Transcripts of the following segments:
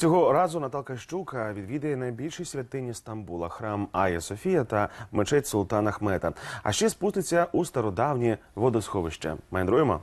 Цього разу Наталка Щука відвідає найбільші святині Стамбула храм Ая Софія та мечеть Султана Хмета. А ще спуститься у стародавнє водосховище. Майндруємо.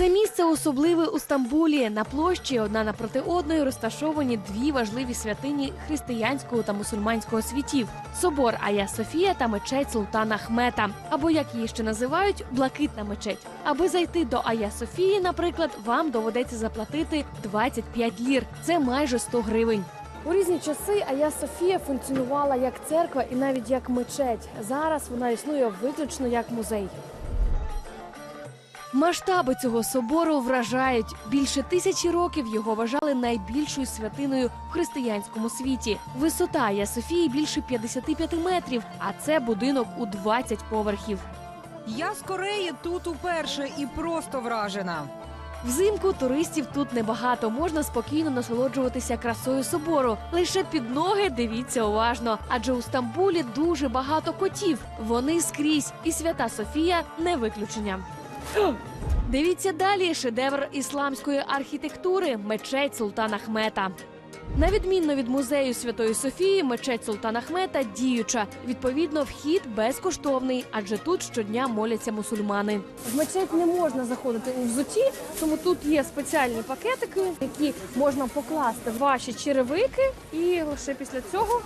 Це місце особливе у Стамбулі. На площі одна напроти одної розташовані дві важливі святині християнського та мусульманського світів: собор Ая Софія та мечеть Султана Хмета, або як її ще називають, блакитна мечеть. Аби зайти до Ая Софії, наприклад, вам доведеться заплатити 25 лір. Це майже 100 гривень. У різні часи Ая Софія функціонувала як церква і навіть як мечеть. Зараз вона існує виключно як музей. Масштаби цього собору вражають. Більше тисячі років його вважали найбільшою святиною в християнському світі. Висота Ая Софії більше 55 метрів, а це будинок у 20 поверхів. Я з Кореї тут уперше і просто вражена. Взимку туристів тут небагато. Можна спокійно насолоджуватися красою собору. Лише під ноги дивіться уважно, адже у Стамбулі дуже багато котів. Вони скрізь, і свята Софія не виключення. Дивіться далі шедевр ісламської архітектури мечеть Султана Хмета. На відмінно від музею Святої Софії, мечеть Султана Хмета діюча. Відповідно, вхід безкоштовний, адже тут щодня моляться мусульмани. В мечеть не можна заходити у взуті, тому тут є спеціальні пакетики, які можна покласти в ваші черевики, і лише після цього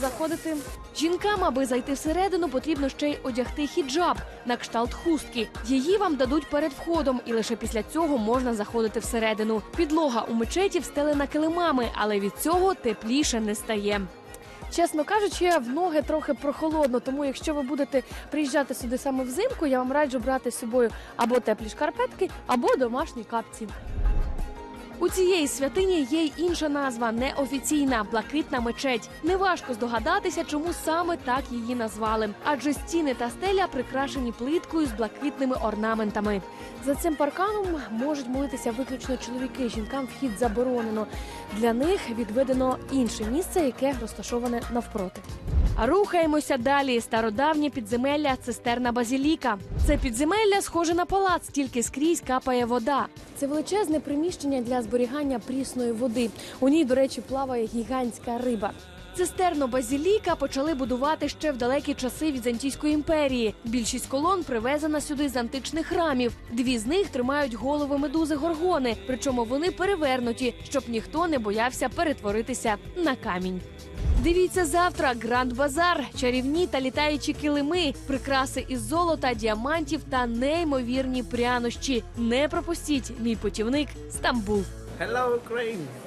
заходити. Жінкам, аби зайти всередину, потрібно ще й одягти хіджаб на кшталт хустки. Її вам дадуть перед входом, і лише після цього можна заходити всередину. Підлога у мечеті встелена килимами, але від цього тепліше не стає. Чесно кажучи, в ноги трохи прохолодно, тому якщо ви будете приїжджати сюди саме взимку, я вам раджу брати з собою або теплі шкарпетки, або домашні капці. У цієї святині є й інша назва неофіційна блакитна мечеть. Неважко здогадатися, чому саме так її назвали, адже стіни та стеля прикрашені плиткою з блакитними орнаментами. За цим парканом можуть молитися виключно чоловіки. Жінкам вхід заборонено. Для них відведено інше місце, яке розташоване навпроти. Рухаємося далі. Стародавнє підземелля цистерна базіліка. Це підземелля схоже на палац, тільки скрізь капає вода. Це величезне приміщення для зберігання прісної води. У ній, до речі, плаває гігантська риба. Цистерну базіліка почали будувати ще в далекі часи Візантійської імперії. Більшість колон привезена сюди з античних храмів. Дві з них тримають голови медузи горгони, причому вони перевернуті, щоб ніхто не боявся перетворитися на камінь. Дивіться завтра Гранд Базар, чарівні та літаючі килими, прикраси із золота, діамантів та неймовірні прянощі. Не пропустіть мій путівник Стамбул. Hello, Ukraine!